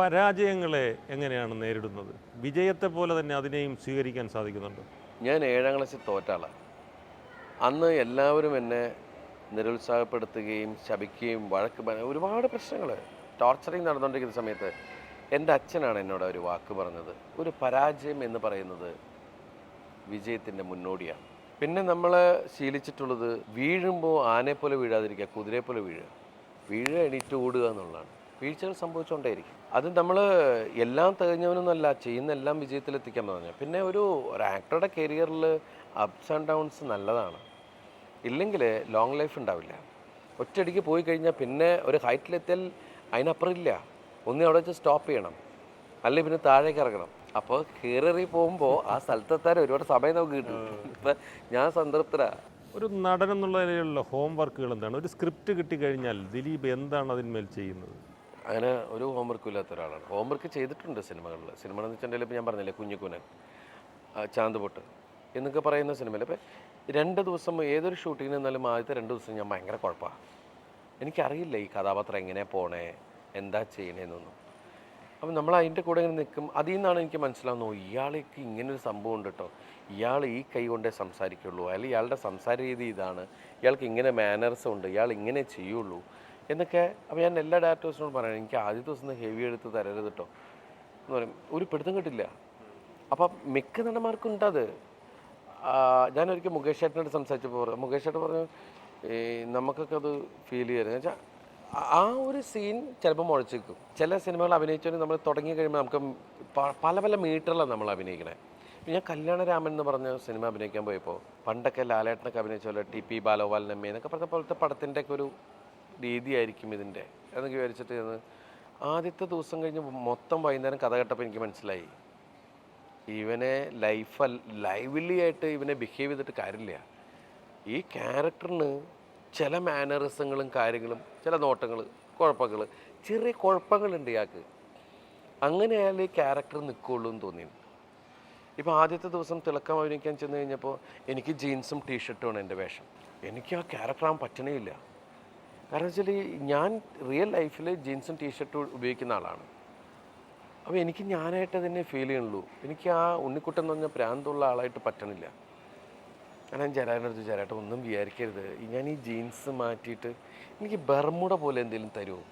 പരാജയങ്ങളെ എങ്ങനെയാണ് നേരിടുന്നത്? വിജയത്തെ പോലെ തന്നെ അതിനെയും സ്വീകരിക്കാൻ സാധിക്കുന്നുണ്ട്? ഞാൻ ഏഴാം ക്ലാസ്സിൽ തോറ്റാളാണ് അന്ന് എല്ലാവരും എന്നെ നിരുത്സാഹപ്പെടുത്തുകയും ശപിക്കുകയും വഴക്ക് ഒരുപാട് പ്രശ്നങ്ങൾ ടോർച്ചറിങ് നടന്നുകൊണ്ടിരിക്കുന്ന സമയത്ത് എന്റെ അച്ഛനാണ് എന്നോട് ഒരു വാക്ക് പറഞ്ഞത്. ഒരു പരാജയം എന്ന് പറയുന്നത് വിജയത്തിന്റെ മുന്നോടിയാണ്. പിന്നെ നമ്മൾ ശീലിച്ചിട്ടുള്ളത് വീഴുമ്പോൾ ആനയെ പോലെ വീഴാതിരിക്കുക കുതിരയെ പോലെ വീഴുക. വീഴുക എണീറ്റ് ഓടുക എന്നുള്ളതാണ്. വീഴ്ചകൾ സംഭവിച്ചുകൊണ്ടേയിരിക്കും. അത് നമ്മൾ എല്ലാം തികഞ്ഞവനൊന്നുമല്ല ചെയ്യുന്ന എല്ലാം വിജയത്തിലെത്തിക്കാൻ പറഞ്ഞു പിന്നെ ഒരു ഒരു ആക്ടറുടെ കരിയറിൽ അപ്സ് ആൻഡ് ഡൗൺസ് നല്ലതാണ്. ഇല്ലെങ്കിൽ ലോങ് ലൈഫ് ഉണ്ടാവില്ല. ഒറ്റയടിക്ക് പോയി കഴിഞ്ഞാൽ പിന്നെ ഒരു ഹൈറ്റിലെത്തിയാൽ അതിനപ്പുറം ഇല്ല. ഒന്നേ അവിടെ വെച്ച് സ്റ്റോപ്പ് ചെയ്യണം. അല്ലെങ്കിൽ പിന്നെ താഴേക്ക് ഇറങ്ങണം. അപ്പോൾ കയറി പോകുമ്പോൾ ആ സ്ഥലത്തെത്താൻ ഒരുപാട് സമയം നമുക്ക് കിട്ടും. ഇപ്പം ഞാൻ സംതൃപ്തരാ. ഒരു നടൻ എന്നുള്ള നിലയിലുള്ള ഹോം വർക്കുകൾ എന്താണ്? ഒരു സ്ക്രിപ്റ്റ് കിട്ടിക്കഴിഞ്ഞാൽ ദിലീപ് എന്താണ് അതിന്മേൽ ചെയ്യുന്നത്? അങ്ങനെ ഒരു ഹോംവർക്കും ഇല്ലാത്ത ഒരാളാണ്. ഹോംവർക്ക് ചെയ്തിട്ടുണ്ട് സിനിമകളിൽ. സിനിമ എന്ന് വെച്ചിട്ടുണ്ടെങ്കിൽ ഇപ്പം ഞാൻ പറഞ്ഞില്ലേ കുഞ്ഞുകുനൻ ആ, ചാന്തുപൊട്ട് എന്നൊക്കെ പറയുന്ന സിനിമയിൽ. ഇപ്പം രണ്ട് ദിവസം ഏതൊരു ഷൂട്ടിങ്ങിന് നിന്നാലും ആദ്യത്തെ രണ്ട് ദിവസം ഞാൻ ഭയങ്കര കുഴപ്പമാണ് എനിക്കറിയില്ല ഈ കഥാപാത്രം എങ്ങനെ പോണേ എന്താ ചെയ്യണേന്നൊന്നും അപ്പം നമ്മൾ അതിന്റെ കൂടെ ഇങ്ങനെ നിൽക്കും. അതിൽ നിന്നാണ് എനിക്ക് മനസ്സിലാവുന്നത് ഇയാൾക്ക് ഇങ്ങനൊരു സംഭവം ഉണ്ട് കേട്ടോ ഇയാൾ ഈ കൈ കൊണ്ടേ സംസാരിക്കുള്ളൂ. അല്ലെങ്കിൽ ഇയാളുടെ സംസാര രീതി ഇതാണ്. ഇയാൾക്ക് ഇങ്ങനെ മാനേഴ്സ് ഉണ്ട്. ഇയാൾ ഇങ്ങനെ ചെയ്യുള്ളൂ. എന്നൊക്കെ അപ്പോൾ ഞാൻ എല്ലാ ഡയറക്ടേഴ്സിനോടും പറയണം എനിക്ക് ആദ്യ ദിവസം ഹെവി എടുത്ത് തരരുത് കേട്ടോ എന്ന് പറയും. ഒരു പിടുത്തം കിട്ടില്ല. അപ്പം മിക്ക നടന്മാർക്കും ഉണ്ടത് ഞാനൊരിക്കൽ മുകേഷ് ചേട്ടനോട് സംസാരിച്ചപ്പോൾ മുകേഷ് ചേട്ടൻ പറഞ്ഞു ഈ നമുക്കൊക്കെ അത് ഫീൽ ചെയ്യരുത്. വെച്ചാൽ ആ ഒരു സീൻ ചിലപ്പോൾ മുഴച്ചേക്കും ചില സിനിമകൾ അഭിനയിച്ചാൽ നമ്മൾ തുടങ്ങി കഴിയുമ്പോൾ നമുക്ക് പല പല മീറ്ററിലാണ് നമ്മൾ അഭിനയിക്കണേ. ഞാൻ കല്യാണരാമൻ എന്ന് പറഞ്ഞ സിനിമ അഭിനയിക്കാൻ പോയപ്പോൾ പണ്ടൊക്കെ ലാലേട്ടനൊക്കെ അഭിനയിച്ച പോലെ ടി പി ബാലഗോപാലൻ അമ്മ എന്നൊക്കെ പറഞ്ഞ പോലത്തെ പടത്തിന്റെ ഒക്കെ ഒരു രീതിയായിരിക്കും ഇതിന്റെ. എന്നൊക്കെ വിചാരിച്ചിട്ട് ഞാൻ ആദ്യത്തെ ദിവസം കഴിഞ്ഞ് മൊത്തം വൈകുന്നേരം കഥ കേട്ടപ്പോൾ എനിക്ക് മനസ്സിലായി. ഇവനെ ലൈഫ് ലൈവ്ലി ആയിട്ട് ഇവനെ ബിഹേവ് ചെയ്തിട്ട് കാര്യമില്ല. ഈ ക്യാരക്ടറിന് ചില മാനറിസങ്ങളും കാര്യങ്ങളും ചില നോട്ടങ്ങൾ കുഴപ്പങ്ങൾ ചെറിയ കുഴപ്പങ്ങളുണ്ട് ഇയാൾക്ക്. അങ്ങനെയാലേ ഈ ക്യാരക്ടർ നിൽക്കുള്ളൂ എന്ന് തോന്നി ഇപ്പോൾ ആദ്യത്തെ ദിവസം തിളക്കം അഭിനയിക്കാൻ ചെന്ന് കഴിഞ്ഞപ്പോൾ എനിക്ക് ജീൻസും ടീഷർട്ടുമാണ് എന്റെ വേഷം. എനിക്ക് ആ ക്യാരക്ടർ ആകാൻ പറ്റണേ ഇല്ല. കാരണം വെച്ചാൽ ഞാൻ റിയൽ ലൈഫിൽ ജീൻസും ടീഷർട്ടും ഉപയോഗിക്കുന്ന ആളാണ്. അപ്പോൾ എനിക്ക് ഞാനായിട്ട് തന്നെ ഫീൽ ചെയ്യണുള്ളൂ എനിക്ക് ആ ഉണ്ണിക്കുട്ടൻ എന്ന് പറഞ്ഞാൽ പ്രാന്തമുള്ള ആളായിട്ട് പറ്റണില്ല. ഞാൻ ജരാനടുത്ത് ജരാട്ട ഒന്നും വിചാരിക്കരുത്. ഞാൻ ഈ ജീൻസ് മാറ്റിയിട്ട് എനിക്ക് ബർമുട പോലെ എന്തെങ്കിലും തരുമോ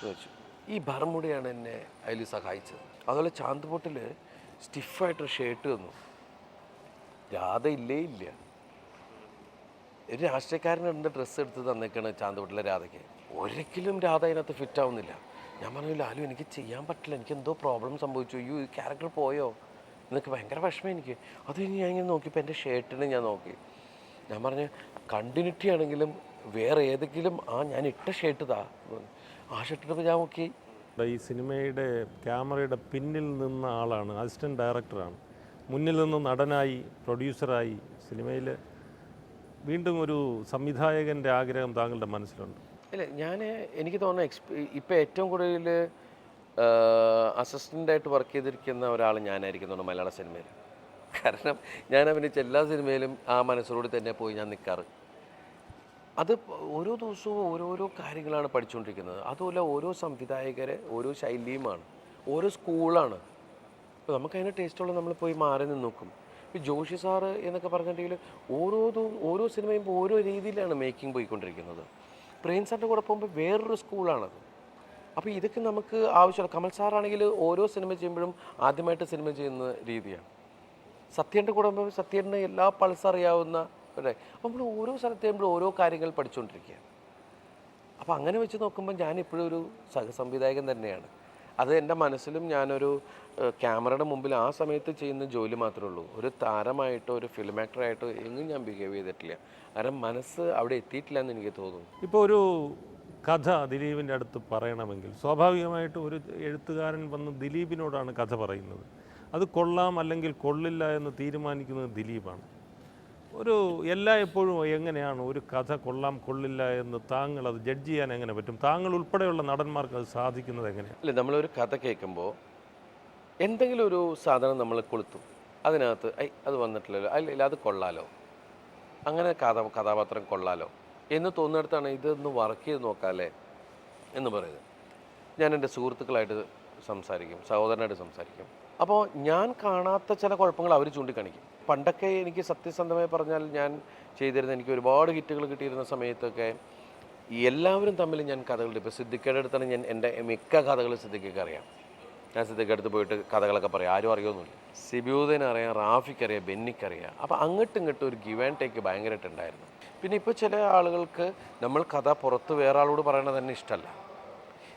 ചോദിച്ചു. ഈ ബർമുടയാണ് എന്നെ അതിൽ സഹായിച്ചത്. അതുപോലെ ചാന്ത് പൊട്ടിൽ സ്റ്റിഫായിട്ടൊരു ഷർട്ട് തന്നു. രാധ ഇല്ലേ ഇല്ല. ഒരു രാഷ്ട്രീയക്കാരനുണ്ട് ഡ്രസ്സ് എടുത്ത് തന്നേക്കാണ് ചാന്തുപൊട്ടിലെ രാധയ്ക്ക്. ഒരിക്കലും രാധ അതിനകത്ത് ഫിറ്റ് ആവുന്നില്ല. ഞാൻ പറഞ്ഞു ലാലു എനിക്ക് ചെയ്യാൻ പറ്റില്ല. എനിക്ക് എന്തോ പ്രോബ്ലം സംഭവിച്ചു. അയ്യോ ഈ ക്യാരക്ടർ പോയോ? എന്നൊക്കെ ഭയങ്കര വിഷമം എനിക്ക്. അത് കഴിഞ്ഞ് ഞാൻ ഇങ്ങനെ നോക്കിയപ്പോൾ എന്റെ ഷേർട്ടിനെ ഞാൻ നോക്കി. ഞാൻ പറഞ്ഞു കണ്ടിന്യൂറ്റി ആണെങ്കിലും വേറെ ഏതെങ്കിലും ആ ഞാൻ ഇട്ട ഷർട്ട് താ. ആ ഷർട്ട് ഇട്ടപ്പോൾ ഞാൻ നോക്കി. ഈ സിനിമയുടെ ക്യാമറയുടെ പിന്നിൽ നിന്ന ആളാണ് അസിസ്റ്റന്റ് ഡയറക്ടറാണ് മുന്നിൽ നിന്ന് നടനായി പ്രൊഡ്യൂസറായി സിനിമയിൽ വീണ്ടും ഒരു സംവിധായകന്റെ ആഗ്രഹം താങ്കളുടെ മനസ്സിലുണ്ട്. ഇല്ല ഞാൻ എനിക്ക് തോന്നുന്നു എക്സ്പ ഇപ്പം ഏറ്റവും കൂടുതൽ അസിസ്റ്റന്റായിട്ട് വർക്ക് ചെയ്തിരിക്കുന്ന ഒരാൾ ഞാനായിരിക്കും തോന്നുന്നു മലയാള സിനിമയിൽ കാരണം ഞാൻ അഭിനയിച്ച എല്ലാ സിനിമയിലും ആ മനസ്സിലൂടെ തന്നെ പോയി ഞാൻ നിൽക്കാറ് അത് ഓരോ ദിവസവും ഓരോരോ കാര്യങ്ങളാണ് പഠിച്ചുകൊണ്ടിരിക്കുന്നത് അതുപോലെ ഓരോ സംവിധായകരെ ഓരോ ശൈലിയുമാണ് ഓരോ സ്കൂളാണ്. അപ്പോൾ നമുക്കതിന് ടേസ്റ്റുള്ള നമ്മൾ പോയി മാറി നിന്ന് നോക്കും. ഇപ്പോൾ ജോഷി സാറ് എന്നൊക്കെ പറഞ്ഞിട്ടുണ്ടെങ്കിൽ ഓരോ ഓരോ സിനിമയും ഓരോ രീതിയിലാണ് മേക്കിംഗ് പോയിക്കൊണ്ടിരിക്കുന്നത്. പ്രേം സാറിന്റെ കൂടെ പോകുമ്പോൾ വേറൊരു സ്കൂളാണത് അപ്പോൾ ഇതൊക്കെ നമുക്ക് ആവശ്യമുള്ള കമൽ സാറാണെങ്കിൽ ഓരോ സിനിമ ചെയ്യുമ്പോഴും ആദ്യമായിട്ട് സിനിമ ചെയ്യുന്ന രീതിയാണ്. സത്യേന്റെ കൂടെ പോകുമ്പോൾ സത്യേന്റെ എല്ലാ പൾസ് അറിയാവുന്ന അല്ലേ നമ്മൾ ഓരോ സ്ഥലത്ത് ചെയ്യുമ്പോഴും ഓരോ കാര്യങ്ങൾ പഠിച്ചുകൊണ്ടിരിക്കുകയാണ് അപ്പോൾ അങ്ങനെ വെച്ച് നോക്കുമ്പോൾ ഞാൻ ഇപ്പോഴും ഒരു സഹസംവിധായകൻ തന്നെയാണ്. അത് എന്റെ മനസ്സിലും ഞാനൊരു ക്യാമറയുടെ മുമ്പിൽ ആ സമയത്ത് ചെയ്യുന്ന ജോലി മാത്രമേ ഉള്ളൂ. ഒരു താരമായിട്ടോ ഒരു ഫിലിം ആക്ടറായിട്ടോ എങ്ങും ഞാൻ ബിഹേവ് ചെയ്തിട്ടില്ല. കാരണം മനസ്സ് അവിടെ എത്തിയിട്ടില്ല എന്ന് എനിക്ക് തോന്നുന്നു. ഇപ്പോൾ ഒരു കഥ ദിലീപിന്റെ അടുത്ത് പറയണമെങ്കിൽ സ്വാഭാവികമായിട്ട് ഒരു എഴുത്തുകാരൻ വന്ന് ദിലീപിനോടാണ് കഥ പറയുന്നത്. അത് കൊള്ളാം അല്ലെങ്കിൽ കൊള്ളില്ല എന്ന് തീരുമാനിക്കുന്നത് ദിലീപാണ്. ഒരു എല്ലാ എപ്പോഴും എങ്ങനെയാണ് ഒരു കഥ കൊള്ളാം കൊള്ളില്ല എന്ന് താങ്കൾ അത് ജഡ്ജ് ചെയ്യാൻ എങ്ങനെ പറ്റും? താങ്കൾ ഉൾപ്പെടെയുള്ള നടന്മാർക്ക് അത് സാധിക്കുന്നത് എങ്ങനെയാണ്? അല്ല നമ്മളൊരു കഥ കേൾക്കുമ്പോൾ എന്തെങ്കിലും ഒരു സാധനം നമ്മൾ കൊളുത്തും. അതിനകത്ത് ഐ അത് വന്നിട്ടില്ലല്ലോ അല്ല അത് കൊള്ളാലോ? അങ്ങനെ കഥ കഥാപാത്രം കൊള്ളാലോ? എന്ന് തോന്നിയിടത്താണ് ഇതൊന്ന് വർക്ക് ചെയ്ത് നോക്കാമല്ലേ എന്ന് പറയുന്നത്. ഞാൻ എന്റെ സുഹൃത്തുക്കളായിട്ട് സംസാരിക്കും സഹോദരനായിട്ട് സംസാരിക്കും. അപ്പോൾ ഞാൻ കാണാത്ത ചില കുഴപ്പങ്ങൾ അവർ ചൂണ്ടിക്കാണിക്കും. പണ്ടൊക്കെ എനിക്ക് സത്യസന്ധമായി പറഞ്ഞാൽ ഞാൻ ചെയ്തിരുന്ന എനിക്ക് ഒരുപാട് ഹിറ്റുകൾ കിട്ടിയിരുന്ന സമയത്തൊക്കെ എല്ലാവരും തമ്മിൽ ഞാൻ കഥകളുടെ ഇപ്പോൾ സിദ്ദിഖയുടെ അടുത്താണ് ഞാൻ എന്റെ മിക്ക കഥകളും സിദ്ദിഖയ്ക്ക് അറിയാം. ഞാൻ സിദ്ധിക്ക അടുത്ത് പോയിട്ട് കഥകളൊക്കെ പറയാം. ആരും അറിയൊന്നുമില്ല. സിബിയൂദിനെ അറിയാം റാഫിക്ക് അറിയാം ബെന്നിക്ക് അറിയാം അപ്പോൾ അങ്ങോട്ടും ഇങ്ങോട്ടും ഒരു ഗിവ് ആൻഡ് ടേക്ക് ഭയങ്കരമായിട്ടുണ്ടായിരുന്നു പിന്നെ ഇപ്പോൾ ചില ആളുകൾക്ക് നമ്മൾ കഥ പുറത്ത് വേറെ ആളോട് പറയണത് തന്നെ ഇഷ്ടമല്ല.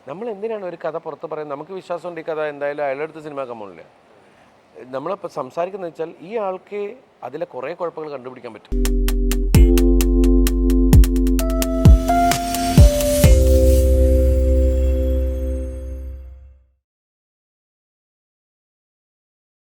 നമ്മൾ എന്തിനാണ് ഒരു കഥ പുറത്ത് പറയുന്നത്? നമുക്ക് വിശ്വാസമുണ്ട് ഈ കഥ എന്തായാലും അയാളുടെ അടുത്ത് സിനിമ കമ്മില്ല നമ്മളിപ്പോൾ സംസാരിക്കുന്നത് വെച്ചാൽ ഈ ആൾക്ക് അതിലെ കുറേ കുഴപ്പങ്ങൾ കണ്ടുപിടിക്കാൻ പറ്റും.